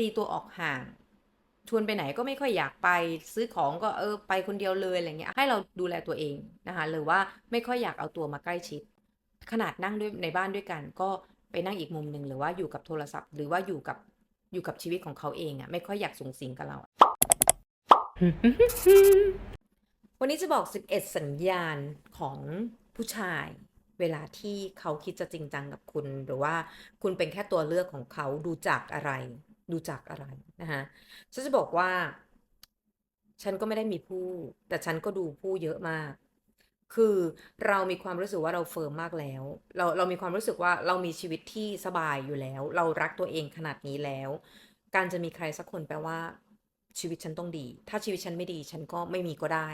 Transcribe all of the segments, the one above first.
ตีตัวออกห่าง ชวนไปไหนก็ไม่ค่อยอยากไปซื้อของก็เออไปคนเดียวเลยอะไรเงี้ยให้เราดูแลตัวเองนะคะหรือว่าไม่ค่อยอยากเอาตัวมาใกล้ชิด ขนาดนั่งด้วยในบ้านด้วยกัน ก็ไปนั่งอีกมุมหนึ่งหรือว่าอยู่กับโทรศัพท์ หรือว่าอยู่กับอยู่กับชีวิตของเขาเองอะไม่ค่อยอยากสูงสิงกับเรา วันนี้จะบอก 11 สัญญาณของผู้ชาย เวลาที่เขาคิดจะจริงจังกับคุณ หรือว่าคุณเป็นแค่ตัวเลือกของเขาดูจากอะไร ดูจากอะไรนะคะฉันจะบอกว่า ฉันก็ไม่ได้มีผู้ แต่ฉันก็ดูผู้เยอะมาก คือเรามีความรู้สึกว่าเราเฟิร์มมากแล้ว เราเรามีความรู้สึกว่าเรามีชีวิตที่สบายอยู่แล้ว เรารักตัวเองขนาดนี้แล้ว การจะมีใครสักคนแปลว่าชีวิตฉันต้องดี ถ้าชีวิตฉันไม่ดี ฉันก็ไม่มีก็ได้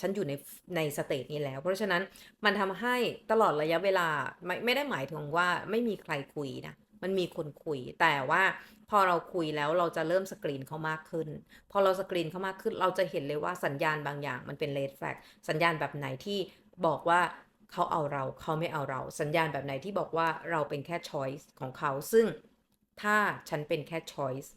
ฉันอยู่ในในสเตจนี้แล้ว เพราะฉะนั้นมันทำให้ตลอดระยะเวลาไม่ไม่ได้หมายถึงว่าไม่มีใครคุยนะ มันมีคนคุย แต่ว่า พอเราคุยแล้วเราจะเริ่มสกรีนเขามากขึ้น พอเราสกรีนเขามากขึ้น เราจะเห็นเลยว่าสัญญาณบางอย่างมันเป็นเลดแฟกสัญญาณแบบไหนที่บอกว่าเขาเอาเราเขาไม่เอาเรา สัญญาณแบบไหนที่บอกว่าเราเป็นแค่ช้อยส์ของเขา ซึ่งถ้าฉันเป็นแค่ช้อยส์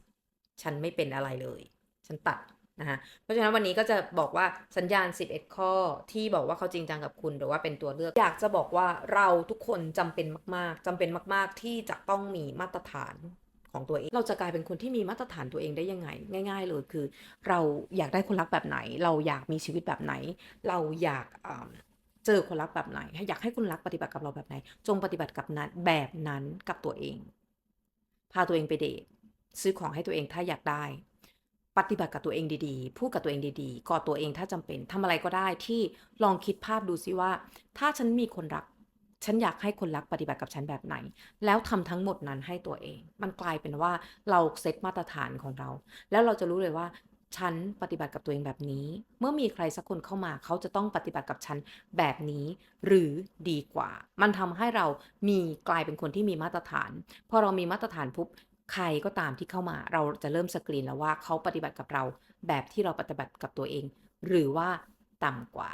ฉันไม่เป็นอะไรเลย ฉันตัดนะคะเพราะฉะนั้นวันนี้ก็จะบอกว่าสัญญาณ 11 ข้อที่บอกว่าเขาจริงจังกับคุณหรือว่าเป็นตัวเลือก อยากจะบอกว่าเราทุกคนจำเป็นมาก ๆจำเป็นมาก ๆ ที่จะต้องมีมาตรฐาน ของตัวเอง เราจะกลายเป็นคนที่มีมาตรฐานตัวเองได้ยังไง ง่าย ๆ เลยคือ เราอยากได้คนรักแบบไหน เราอยากมีชีวิตแบบไหน เราอยากเจอคนรักแบบไหน อยากให้คนรักปฏิบัติกับเราแบบไหน จงปฏิบัติกับนั้นแบบนั้นกับตัวเอง พาตัวเองไปเดทซื้อของให้ตัวเองถ้าอยากได้ ปฏิบัติกับตัวเองดีๆ พูดกับตัวเองดีๆ กอดตัวเองถ้าจำเป็นทำอะไรก็ได้ที่ลองคิดภาพดูซิว่า ถ้าฉันมีคนรัก ฉันอยากให้คนรักปฏิบัติกับฉันแบบไหน แล้วทำทั้งหมดนั้นให้ตัวเอง มันกลายเป็นว่าเราเซตมาตรฐานของเรา แล้วเราจะรู้เลยว่าฉันปฏิบัติกับตัวเองแบบนี้ เมื่อมีใครสักคนเข้ามา เขาจะต้องปฏิบัติกับฉันแบบนี้ หรือดีกว่า มันทำให้เรามีกลายเป็นคนที่มีมาตรฐาน พอเรามีมาตรฐานปุ๊บใครก็ตามที่เข้ามา เราจะเริ่มสกรีนแล้วว่าเขาปฏิบัติกับเราแบบที่เราปฏิบัติกับตัวเอง หรือว่าต่ำกว่า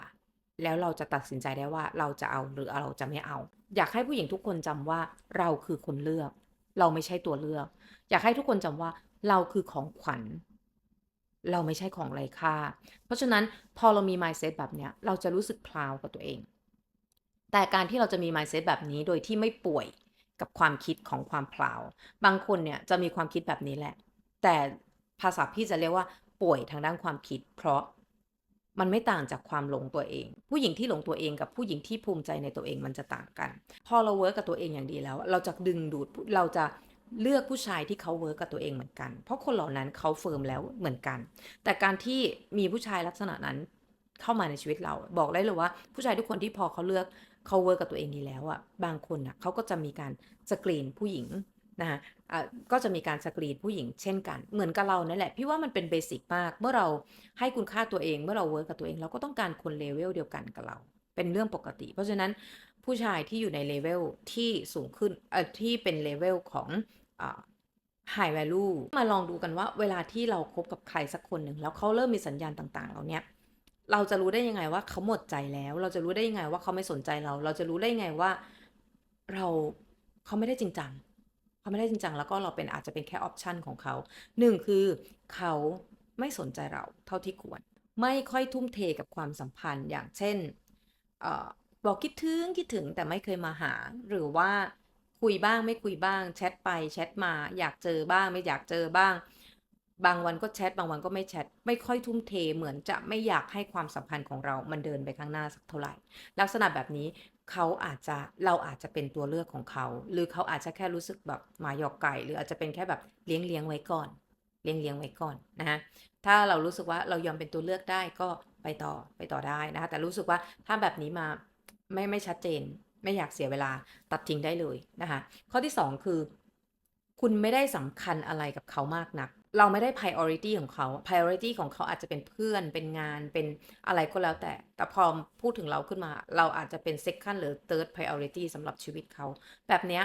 แล้วเราจะตัดสินใจได้ว่าเราจะเอาหรือเราจะไม่เอา อยากให้ผู้หญิงทุกคนจำว่าเราคือคนเลือก เราไม่ใช่ตัวเลือก อยากให้ทุกคนจำว่าเราคือของขวัญ เราไม่ใช่ของไร้ค่า เพราะฉะนั้นพอเรามี mindset แบบเนี้ยเราจะรู้สึกพลาวกับตัวเอง แต่การที่เราจะมี mindset แบบนี้โดยที่ไม่ป่วยกับความคิดของความพลาว บางคนเนี่ยจะมีความคิดแบบนี้แหละ แต่ภาษาพี่จะเรียกว่าป่วยทางด้านความคิด เพราะ มันไม่ต่างจากความหลงตัวเอง ผู้หญิงที่หลงตัวเองกับผู้หญิงที่ภูมิใจในตัวเองมันจะต่างกัน พอเราเวิร์กกับตัวเองอย่างดีแล้ว เราจะดึงดูดเราจะเลือกผู้ชายที่เขาเวิร์กกับตัวเองเหมือนกัน เพราะคนเหล่านั้นเขาเฟิร์มแล้วเหมือนกัน แต่การที่มีผู้ชายลักษณะนั้นเข้ามาในชีวิตเรา บอกได้เลยว่าผู้ชายทุกคนที่พอเขาเลือกเขาเวิร์กกับตัวเองดีแล้วอะบางคนอะเขาก็จะมีการสกรีนผู้หญิง นะคะก็จะมีการสกรีนผู้หญิงเช่นกัน เหมือนกับเรานั่นแหละ พี่ว่ามันเป็นเบสิกมาก เมื่อเราให้คุณค่าตัวเอง เมื่อเราเวิร์กกับตัวเอง เราก็ต้องการคนเลเวลเดียวกันกับเรา เป็นเรื่องปกติ เพราะฉะนั้นผู้ชายที่อยู่ในเลเวลที่สูงขึ้นเอ่อที่เป็นเลเวลของอ่า high value มาลองดูกันว่าเวลาที่เราคบกับใครสักคนหนึ่งแล้วเขาเริ่มมีสัญญาณต่างๆ เหล่าเนี้ยเราจะรู้ได้ยังไงว่าเขาหมดใจแล้ว เราจะรู้ได้ยังไงว่าเขาไม่สนใจเรา เราจะรู้ได้ยังไงว่าเราเขาไม่ได้จริงจัง เขาไม่ได้จริงจังแล้วก็เราเป็นอาจจะเป็นแค่ออปชันของเขาหนึ่งคือเขาไม่สนใจเราเท่าที่ควร ไม่ค่อยทุ่มเทกับความสัมพันธ์อย่างเช่นอบอกคิดถึงคิดถึงแต่ไม่เคยมาหา หรือว่าคุยบ้างไม่คุยบ้าง แชทไปแชทมา อยากเจอบ้างไม่อยากเจอบ้าง บางวันก็แชทบางวันก็ไม่แชทไม่ค่อยทุ่มเทเหมือนจะไม่อยากให้ความสัมพันธ์ของเรามันเดินไปข้างหน้าสักเท่าไหร่ ลักษณะแบบนี้ เขาอาจจะเราอาจจะเป็นตัวเลือกของเขา หรือเขาอาจจะแค่รู้สึกแบบหมาหยอกไก่ หรืออาจจะเป็นแค่แบบเลี้ยงเลี้ยงไว้ก่อน เลี้ยงเลี้ยงไว้ก่อนนะฮะถ้าเรารู้สึกว่าเรายอมเป็นตัวเลือกได้ก็ไปต่อไปต่อได้นะคะแต่รู้สึกว่าถ้าแบบนี้มาไม่ไม่ชัดเจน ไม่อยากเสียเวลาตัดทิ้งได้เลยนะคะข้อที่สองคือ คุณไม่ได้สำคัญอะไรกับเขามากนัก เราไม่ได้ priority ของเขา priority ของเขาอาจจะเป็นเพื่อนเป็นงานเป็นอะไรก็แล้วแต่ แต่พอพูดถึงเราขึ้นมา เราอาจจะเป็น second หรือ third priority สำหรับชีวิตเขา แบบเนี้ย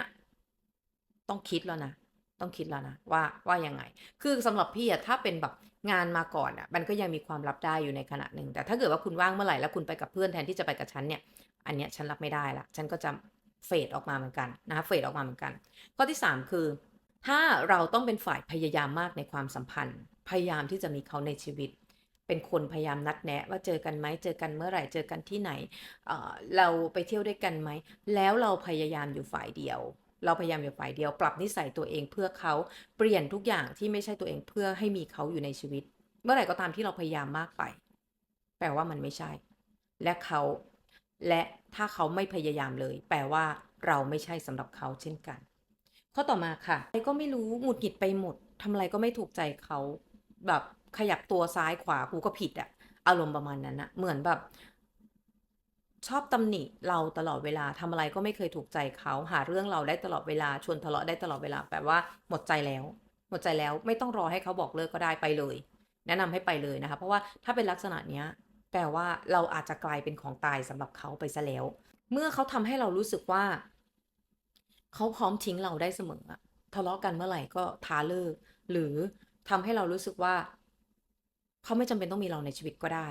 ต้องคิดแล้วนะ ต้องคิดแล้วนะว่าว่ายังไง คือสำหรับพี่อะถ้าเป็นแบบงานมาก่อนอะมันก็ยังมีความรับได้อยู่ในขณะหนึ่ง แต่ถ้าเกิดว่าคุณว่างเมื่อไหร่แล้วคุณไปกับเพื่อนแทนที่จะไปกับฉันเนี่ย อันเนี้ยฉันรับไม่ได้ละ ฉันก็จะเฟดออกมาเหมือนกันนะคะเฟดออกมาเหมือนกัน ข้อที่ 3 คือ ถ้าเราต้องเป็นฝ่ายพยายามมากในความสัมพันธ์ พยายามที่จะมีเขาในชีวิต เป็นคนพยายามนัดแนะว่าเจอกันไหมเจอกันเมื่อไหร่เจอกันที่ไหนเเราไปเที่ยวด้วยกันไหม แล้วเราพยายามอยู่ฝ่ายเดียว เราพยายามอยู่ฝ่ายเดียว ปรับนิสัยตัวเองเพื่อเขาเปลี่ยนทุกอย่างที่ไม่ใช่ตัวเองเพื่อให้มีเขาอยู่ในชีวิต เมื่อไหร่ก็ตามที่เราพยายามมากไป แปลว่ามันไม่ใช่ และเขาและถ้าเขาไม่พยายามเลย แปลว่าเราไม่ใช่สำหรับเขาเช่นกัน ข้อต่อมาค่ะอะไรก็ไม่รู้หงุดหงิดไปหมดทำอะไรก็ไม่ถูกใจเขาแบบขยับตัวซ้ายขวากูก็ผิดอะอารมณ์ประมาณนั้นอะเหมือนแบบ ชอบตำหนิเราตลอดเวลาทำอะไรก็ไม่เคยถูกใจเขาหาเรื่องเราได้ตลอดเวลาชวนทะเลาะได้ตลอดเวลาแปลว่าหมดใจแล้ว หมดใจแล้วไม่ต้องรอให้เขาบอกเลิกก็ได้ไปเลย แนะนำให้ไปเลยนะคะ เพราะว่าถ้าเป็นลักษณะเนี้ยแปลว่าเราอาจจะกลายเป็นของตายสำหรับเขาไปซะแล้ว เมื่อเขาทำให้เรารู้สึกว่า เขาพร้อมทิ้งเราได้เสมออะทะเลาะกันเมื่อไหร่ก็ท้าเลิก หรือทำให้เรารู้สึกว่า เขาไม่จำเป็นต้องมีเราในชีวิตก็ได้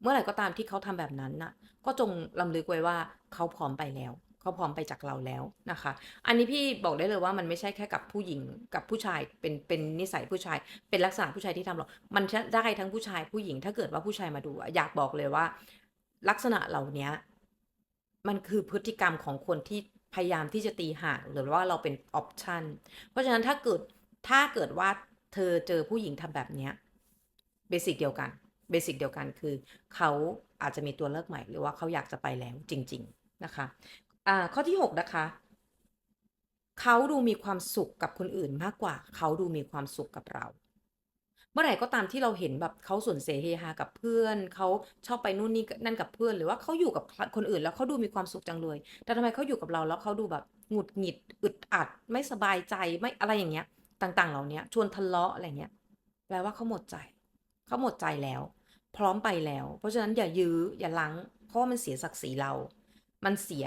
เมื่อไหร่ก็ตามที่เขาทำแบบนั้นน่ะ ก็จงลำลึกไว้ว่าเขาพร้อมไปแล้วเขาพร้อมไปจากเราแล้วนะคะ อันนี้พี่บอกได้เลยว่ามันไม่ใช่แค่กับผู้หญิงกับผู้ชายเป็นเป็นนิสัยผู้ชาย เป็นลักษณะผู้ชายที่ทำหรอกมันได้ทั้งผู้ชายผู้หญิง ถ้าเกิดว่าผู้ชายมาดูอยากบอกเลยว่า ลักษณะเหล่านี้มันคือพฤติกรรมของคนที่ พยายามที่จะตีห่างหรือว่าเราเป็นออปชันเพราะฉะนั้นถ้าเกิดถ้าเกิดว่าเธอเจอผู้หญิงทำแบบเนี้ยเบสิกเดียวกันเบสิกเดียวกันคือเขาอาจจะมีตัวเลือกใหม่หรือว่าเขาอยากจะไปแล้วจริง ๆ นะคะอ่าข้อที่ 6 นะคะ เขาดูมีความสุขกับคนอื่นมากกว่า เขาดูมีความสุขกับเรา เมื่อไหร่ก็ตามที่เราเห็นแบบเขาสนเสเฮฮากับเพื่อนเขาชอบไปนู่นนี่นั่นกับเพื่อน หรือว่าเขาอยู่กับคนอื่นแล้วเขาดูมีความสุขจังเลย แต่ทำไมเขาอยู่กับเราแล้วเขาดูแบบหงุดหงิดอึดอัด ไม่สบายใจไม่อะไรอย่างเงี้ย ต่างๆ เหล่านี้ชวนทะเลาะอะไรเงี้ยแปลว่าเขาหมดใจเขาหมดใจแล้ว พร้อมไปแล้ว เพราะฉะนั้นอย่ายื้ออย่าลังเพราะว่ามันเสียศักดิ์ศรีเรา มันเสีย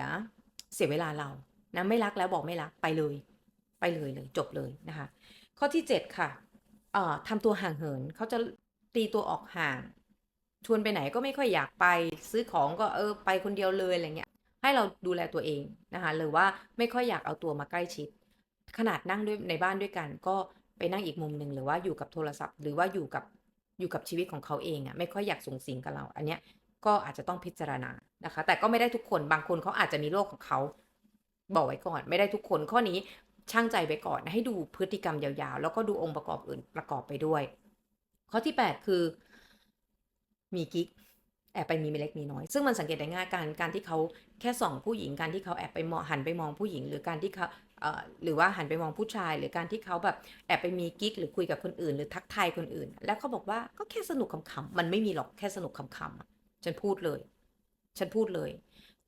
เสียเวลาเรานะไม่รักแล้วบอกไม่รักไปเลย ไปเลยเลยจบเลยนะคะ ข้อที่ 7 ค่ะ เอ่อทำตัวห่างเหินเขาจะตีตัวออกห่าง ชวนไปไหนก็ไม่ค่อยอยากไปซื้อของก็เออไปคนเดียวเลยอะไรเงี้ย ให้เราดูแลตัวเองนะคะหรือว่าไม่ค่อยอยากเอาตัวมาใกล้ชิด ขนาดนั่งด้วยในบ้านด้วยกัน ก็ไปนั่งอีกมุมหนึ่งหรือว่าอยู่กับโทรศัพท์ หรือว่าอยู่กับอยู่กับชีวิตของเขาเองอะ่ะไม่ค่อยอยากสูงสิงกับเรา อันเนี้ยก็อาจจะต้องพิจารณานะคะ แต่ก็ไม่ได้ทุกคนบางคนเขาอาจจะมีโรคของเขาบอกไว้ก่อน ไม่ได้ทุกคนข้อนี้ ช่างใจไปก่อน ให้ดูพฤติกรรมยาวๆ แล้วก็ดูองค์ประกอบอื่นประกอบไปด้วย ข้อที่ 8 คือ มีกิ๊กแอบไปมีเมล็กมีน้อย ซึ่งมันสังเกตได้ง่ายการการที่เขาแค่ส่องผู้หญิงการที่เขาแอบไปมองหันไปมองผู้หญิง หรือการที่เขาเอ่อหรือว่าหันไปมองผู้ชาย หรือการที่เขาแบบแอบไปมีกิ๊กหรือคุยกับคนอื่น หรือทักทายคนอื่น แล้วเขาบอกว่าก็แค่สนุกขำๆมันไม่มีหรอกแค่สนุกขำๆฉันพูดเลย ฉันพูดเลย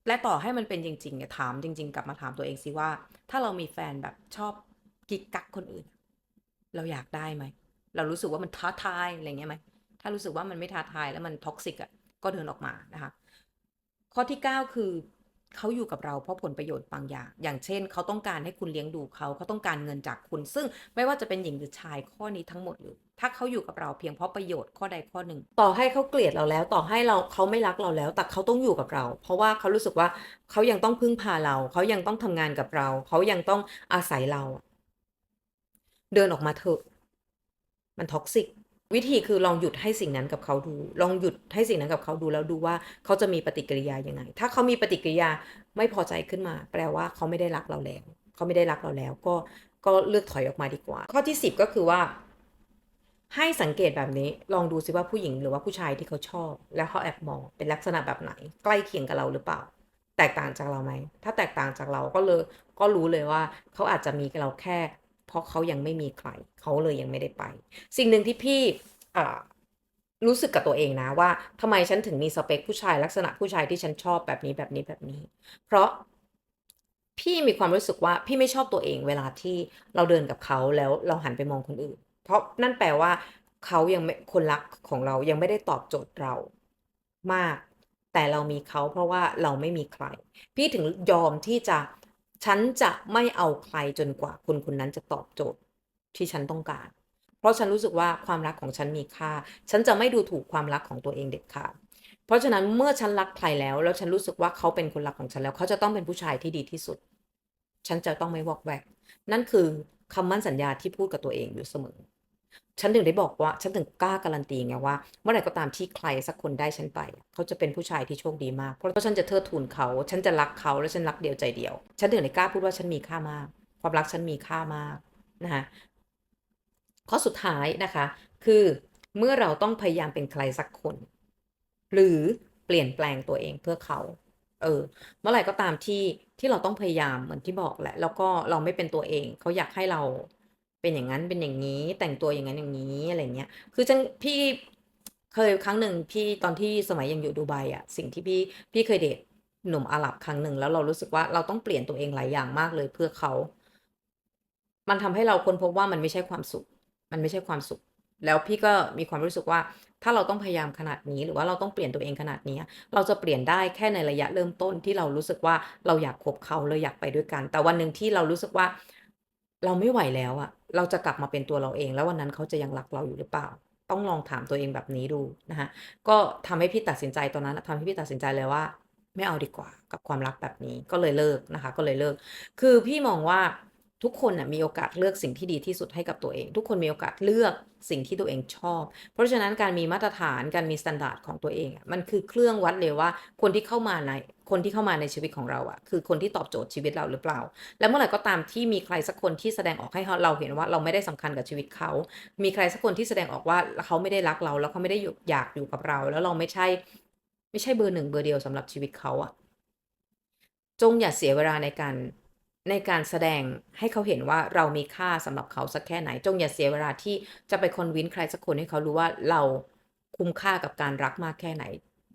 และต่อให้มันเป็นจริงๆเนี่ยถามจริง ๆ กลับมาถามตัวเองสิว่า ถ้าเรามีแฟนแบบชอบกิ๊กกักคนอื่น เราอยากได้ไหม เรารู้สึกว่ามันท้าทายอะไรเงี้ยไหมถ้ารู้สึกว่ามันไม่ท้าทายแล้วมันท็อกซิกอะก็เดินออกมานะคะ ข้อที่ 9 คือ เขาอยู่กับเราเพราะผลประโยชน์บางอย่าง อย่างเช่น เขาต้องการให้คุณเลี้ยงดูเขาเขาต้องการเงินจากคุณ ซึ่งไม่ว่าจะเป็นหญิงหรือชายข้อนี้ทั้งหมดเลยถ้าเขาอยู่กับเราเพียงเพราะประโยชน์ข้อใดข้อหนึ่ง ต่อให้เขาเกลียดเราแล้ว ต่อให้เราเขาไม่รักเราแล้ว แต่เขาต้องอยู่กับเรา เพราะว่าเขารู้สึกว่าเขายังต้องพึ่งพาเรา เขายังต้องทำงานกับเรา เขายังต้องอาศัยเรา เดินออกมาเถอะ มันท็อกซิก วิธีคือลองหยุดให้สิ่งนั้นกับเขาดู ลองหยุดให้สิ่งนั้นกับเขาดูแล้วดูว่าเขาจะมีปฏิกิริยายังไง ถ้าเขามีปฏิกิริยาไม่พอใจขึ้นมา แปลว่าเขาไม่ได้รักเราแล้ว เขาไม่ได้รักเราแล้ว ก็ก็เลือกถอยออกมาดีกว่า ข้อที่ 10 ก็คือว่า ให้สังเกตแบบนี้ ลองดูซิว่าผู้หญิงหรือว่าผู้ชายที่เขาชอบ แล้วเขาแอบมองเป็นลักษณะแบบไหน ใกล้เคียงกับเราหรือเปล่า แตกต่างจากเราไหมถ้าแตกต่างจากเราก็เลยก็รู้เลยว่าเขาอาจจะมีกับเราแค่ เพราะเขายังไม่มีใครเขาเลยยังไม่ได้ไป สิ่งหนึ่งที่พี่รู้สึกกับตัวเองนะว่าทำไมฉันถึงมีสเปคผู้ชายลักษณะผู้ชายที่ฉันชอบแบบนี้แบบนี้แบบนี้ เพราะพี่มีความรู้สึกว่าพี่ไม่ชอบตัวเองเวลาที่เราเดินกับเขาแล้วเราหันไปมองคนอื่น เพราะนั่นแปลว่าเขายังไม่คนรักของเรายังไม่ได้ตอบโจทย์เรามาก แต่เรามีเขาเพราะว่าเราไม่มีใคร พี่ถึงยอมที่จะ ฉันจะไม่เอาใครจนกว่าคนคนนั้นจะตอบโจทย์ที่ฉันต้องการ เพราะฉันรู้สึกว่าความรักของฉันมีค่า ฉันจะไม่ดูถูกความรักของตัวเองเด็ดขาด เพราะฉะนั้นเมื่อฉันรักใครแล้ว แล้วฉันรู้สึกว่าเขาเป็นคนรักของฉันแล้ว เขาจะต้องเป็นผู้ชายที่ดีที่สุด ฉันจะต้องไม่วอกแวก นั่นคือคำมั่นสัญญาที่พูดกับตัวเองอยู่เสมอ ฉันถึงได้บอกว่า ฉันถึงกล้าการันตีไงว่า เมื่อไหร่ก็ตามที่ใครสักคนได้ฉันไป เขาจะเป็นผู้ชายที่โชคดีมาก เพราะฉันจะเทิดทูนเขา ฉันจะรักเขาและฉันรักเดียวใจเดียว ฉันถึงได้กล้าพูดว่าฉันมีค่ามาก ความรักฉันมีค่ามากนะคะข้อสุดท้ายนะคะ คือเมื่อเราต้องพยายามเป็นใครสักคน หรือเปลี่ยนแปลงตัวเองเพื่อเขาเออเมื่อไหร่ก็ตามที่ที่เราต้องพยายามเหมือนที่บอกแหละ แล้วก็เราไม่เป็นตัวเอง เขาอยากให้เรา เป็นอย่างนั้นเป็นอย่างนี้ แต่งตัวอย่างนั้นอย่างนี้อะไรเงี้ย คือจังพี่เคยครั้งหนึ่งพี่ตอนที่สมัยยังอยู่ดูไบอะสิ่งที่พี่พี่เคยเดทหนุ่มอาหรับครั้งหนึ่งแล้วเรารู้สึกว่าเราต้องเปลี่ยนตัวเองหลายอย่างมากเลยเพื่อเขา มันทำให้เราค้นพบว่ามันไม่ใช่ความสุข มันไม่ใช่ความสุข แล้วพี่ก็มีความรู้สึกว่า ถ้าเราต้องพยายามขนาดนี้ หรือว่าเราต้องเปลี่ยนตัวเองขนาดนี้ เราจะเปลี่ยนได้แค่ในระยะเริ่มต้นที่เรารู้สึกว่าเราอยากคบเขาเราอยากไปด้วยกัน แต่วันหนึ่งที่เรารู้สึกว่า เราไม่ไหวแล้วอะเราจะกลับมาเป็นตัวเราเอง แล้ววันนั้นเขาจะยังรักเราอยู่หรือเปล่า ต้องลองถามตัวเองแบบนี้ดูนะคะก็ทำให้พี่ตัดสินใจตอนนั้นทำให้พี่ตัดสินใจเลยว่า ไม่เอาดีกว่ากับความรักแบบนี้ก็เลยเลิกนะคะ ก็เลยเลิก คือพี่มองว่า ทุกคนนะมีโอกาสเลือกสิ่งที่ดีที่สุดให้กับตัวเอง ทุกคนมีโอกาสเลือกสิ่งที่ตัวเองชอบ เพราะฉะนั้นการมีมาตรฐานการมีมาตรฐานของตัวเองมันคือเครื่องวัดเลยว่าคนที่เข้ามาในคนที่เข้ามาในชีวิตของเราอะคือคนที่ตอบโจทย์ชีวิตเราหรือเปล่า และเมื่อไหร่ก็ตามที่มีใครสักคนที่แสดงออกให้เราเห็นว่าเราไม่ได้สำคัญกับชีวิตเขา มีใครสักคนที่แสดงออกว่าเขาไม่ได้รักเรา แล้วเขาไม่ได้อยากอยู่กับเรา แล้วเราไม่ใช่ ไม่ใช่เบอร์หนึ่งเบอร์เดียวสำหรับชีวิตเขาอะจงอย่าเสียเวลาในการ ในการแสดงให้เขาเห็นว่าเรามีค่าสำหรับเขาสักแค่ไหน จงอย่าเสียเวลาที่จะไปคอนวินใครสักคนให้เขารู้ว่าเราคุ้มค่ากับการรักมากแค่ไหน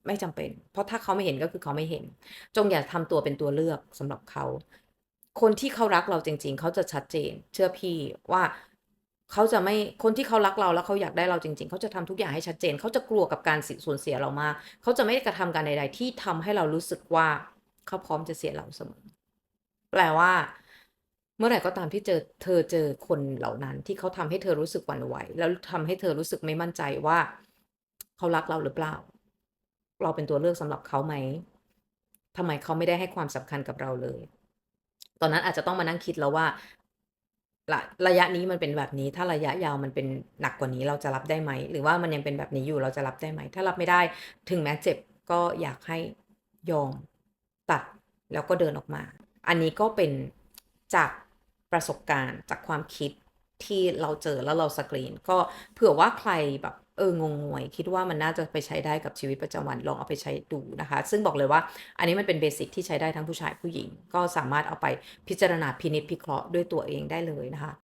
ไม่จำเป็น เพราะถ้าเขาไม่เห็นก็คือเขาไม่เห็น จงอย่าทำตัวเป็นตัวเลือกสำหรับเขา คนที่เขารักเราจริง ๆ เขาจะชัดเจน เชื่อพี่ว่าเขาจะไม่คนที่เขารักเราแล้วเขาอยากได้เราจริง ๆ เขาจะทำทุกอย่างให้ชัดเจน เขาจะกลัวกับการสูญเสียเรามาก เขาจะไม่กระทำการใด ๆ ที่ทำให้เรารู้สึกว่าเขาพร้อมจะเสียเราเสมอ แปลว่า เมื่อไหร่ก็ตามที่เจอเธอเจอคนเหล่านั้น ที่เขาทำให้เธอรู้สึกหวั่นไหว แล้วทำให้เธอรู้สึกไม่มั่นใจว่า เขารักเราหรือเปล่า เราเป็นตัวเลือกสำหรับเขาไหมทำไมเขาไม่ได้ให้ความสำคัญกับเราเลย ตอนนั้นอาจจะต้องมานั่งคิดแล้วว่าระระยะนี้มันเป็นแบบนี้ ถ้าระยะยาวมันเป็นหนักกว่านี้เราจะรับได้ไหม หรือว่ามันยังเป็นแบบนี้อยู่เราจะรับได้ไหม ถ้ารับไม่ได้ ถึงแม้เจ็บก็อยากให้ยอมตัดแล้วก็เดินออกมา อันนี้ก็เป็นจากประสบการณ์จากความคิดที่เราเจอแล้วเราสกรีน ก็เผื่อว่าใครแบบเอองงงวย คิดว่ามันน่าจะไปใช้ได้กับชีวิตประจำวันลองเอาไปใช้ดูนะคะ ซึ่งบอกเลยว่าอันนี้มันเป็นเบสิกที่ใช้ได้ทั้งผู้ชายผู้หญิง ก็สามารถเอาไปพิจารณาพินิจพิเคราะห์ด้วยตัวเองได้เลยนะคะ